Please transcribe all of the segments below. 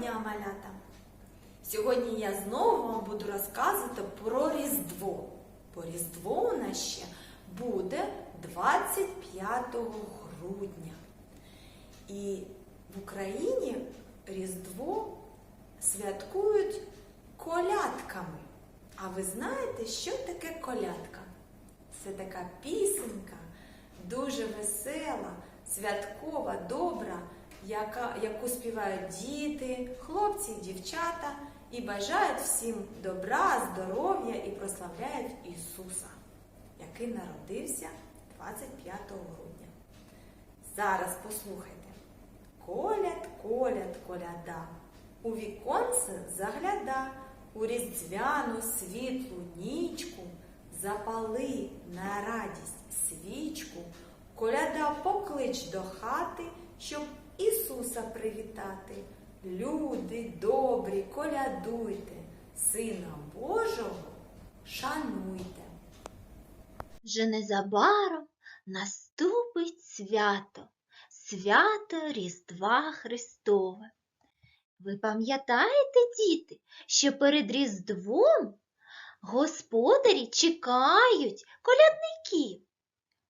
дня, малята! Сьогодні я знову вам буду розказувати про Різдво. Бо Різдво у нас ще буде 25 грудня. І в Україні Різдво святкують колядками. А ви знаєте, що таке колядка? Це така пісенька, дуже весела, святкова, добра, яка, яку співають діти, хлопці, дівчата і бажають всім добра, здоров'я і прославляють Ісуса, який народився 25 грудня. Зараз послухайте. Коляд, коляд, коляда, у віконце загляда, у різдвяну світлу нічку, запали на радість свічку, коляда поклич до хати, щоб Ісуса привітати. Люди добрі, колядуйте, Сина Божого шануйте. Вже незабаром наступить свято, свято Різдва Христове. Ви пам'ятаєте, діти, що перед Різдвом господарі чекають колядників.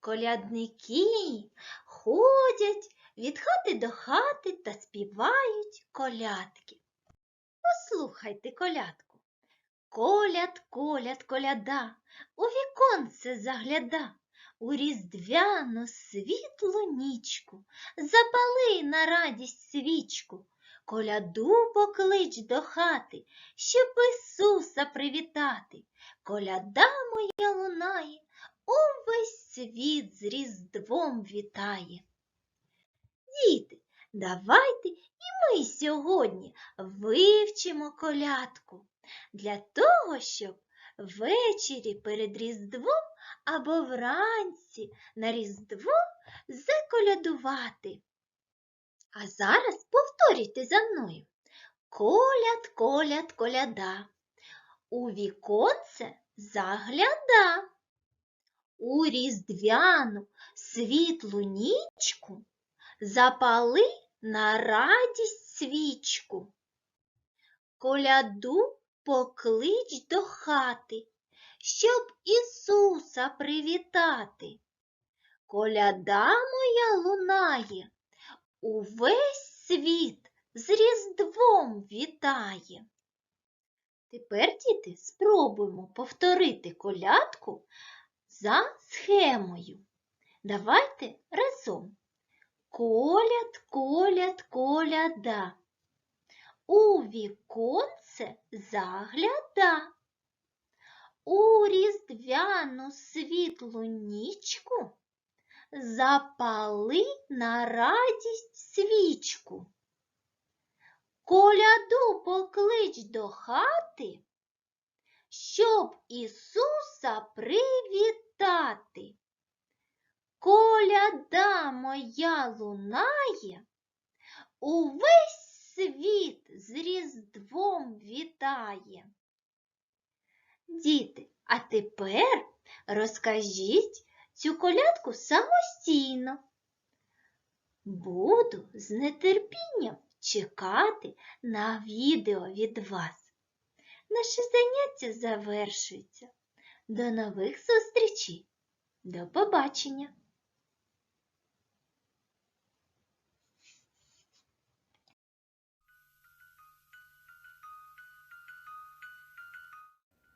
Колядники ходять від хати до хати та співають колядки. Послухайте колядку. Коляд, коляд, коляда, у віконце загляда, у різдвяну світлу нічку, запали на радість свічку, коляду поклич до хати, щоб Ісуса привітати. Коляда моя лунає, увесь світ з Різдвом вітає. Діти, давайте і ми сьогодні вивчимо колядку для того, щоб ввечері перед Різдвом або вранці на Різдво заколядувати. А зараз повторюйте за мною. Коляд, коляд, коляда. У віконце загляда. У різдвяну світлу нічку запали на радість свічку. Коляду поклич до хати, щоб Ісуса привітати. Коляда моя лунає, увесь світ з Різдвом вітає. Тепер, діти, спробуємо повторити колядку за схемою. Давайте разом. Коляд, коляд, коляда. У віконце загляда. У різдвяну світлу нічку запали на радість свічку. Коляду поклич до хати, щоб Ісуса привітати. Коляда моя лунає, увесь світ з Різдвом вітає. Діти, а тепер розкажіть цю колядку самостійно. Буду з нетерпінням чекати на відео від вас. Наше заняття завершується. До нових зустрічей. До побачення!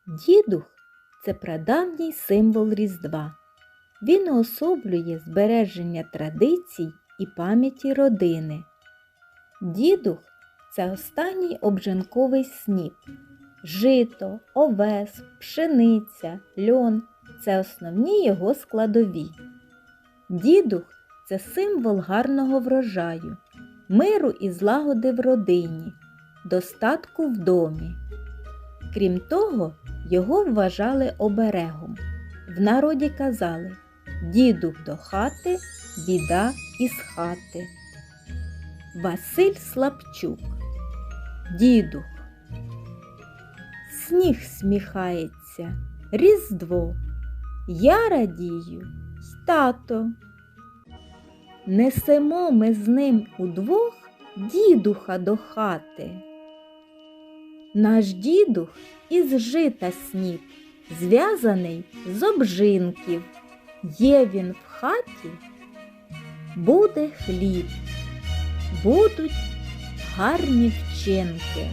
Дідух це прадавній символ Різдва. Він уособлює збереження традицій і пам'яті родини. Дідух це останній обжанковий сніп. Жито, овес, пшениця, льон це основні його складові. Дідух це символ гарного врожаю, миру і злагоди в родині, достатку в домі. Крім того, його вважали оберегом. В народі казали Дідух до хати, біда із хати. Василь Слабчук Дідух Сніг сміхається, Різдво. Я радію, й тато. Несемо ми з ним удвох дідуха до хати. Наш дідух із жита сніп, зв'язаний з обжинків. Є він в хаті, буде хліб, будуть гарні вчинки.